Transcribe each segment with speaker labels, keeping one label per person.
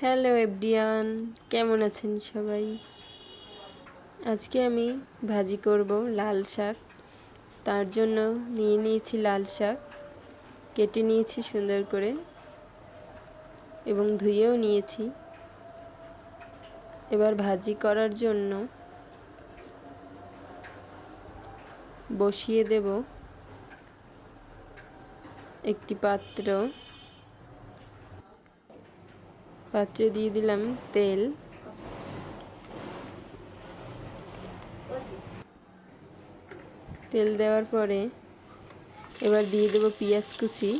Speaker 1: Hello everyone কেমন আছেন সবাই? আজকে আমি ভাজি করব লাল শাক। তার জন্য নিয়ে নিয়েছি লাল শাক। কেটে নিয়েছি সুন্দর করে। এবং ধুয়েও নিয়েছি। এবার ভাজি করার জন্য বসিয়ে দেব একটি পাত্র। পাত্রে দিয়ে দিলাম তেল। তেল দেওয়ার পরে এবার দিয়ে দেবো পেঁয়াজ কুচি,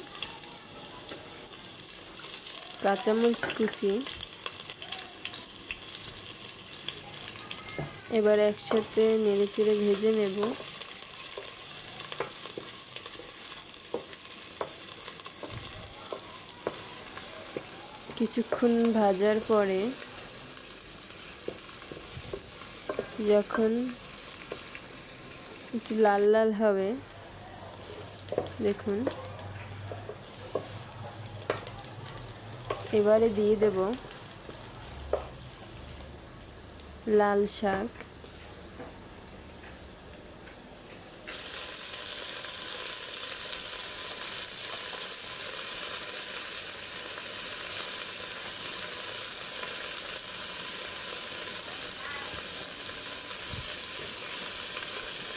Speaker 1: কাঁচামরিচ কুচি। এবার একসাথে নেড়ে চেড়ে ভেজে নেব। কিছুক্ষণ ভাজার পরে যখন একটু লাল লাল হবে দেখুন। এবারে দিয়ে দেব লাল শাক।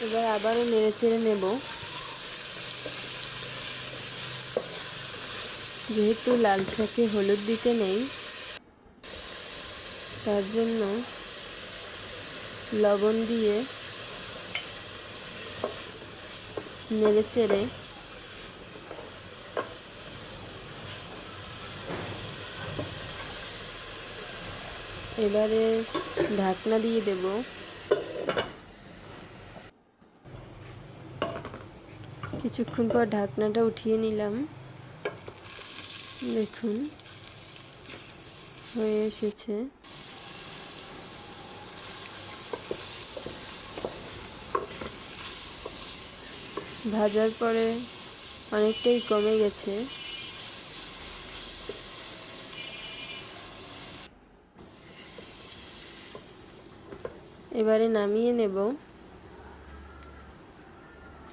Speaker 1: এবার আবারও নেড়ে চেড়ে নেব। যেহেতু লাল শাকে হলুদ দিতে নেই, তার জন্য লবণ দিয়ে নেড়ে চেড়ে এবারে ঢাকনা দিয়ে দেব। কিছুক্ষণ পর ঢাকনাটা উঠিয়ে নিলাম। দেখুন, হয়ে এসেছে। ভাজার পরে অনেকটাই কমে গেছে। এবারে নামিয়ে নেব।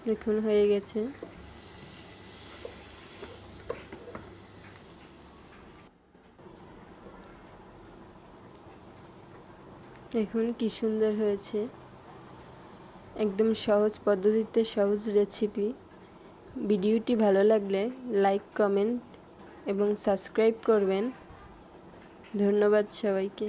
Speaker 1: দেখুন, হয়ে গেছে। দেখুন, কি সুন্দর হয়েছে। একদম সহজ পদ্ধতিতে সহজ রেসিপি ভিডিওটি ভালো লাগলে লাইক কমেন্ট এবং সাবস্ক্রাইব করবেন। ধন্যবাদ সবাইকে।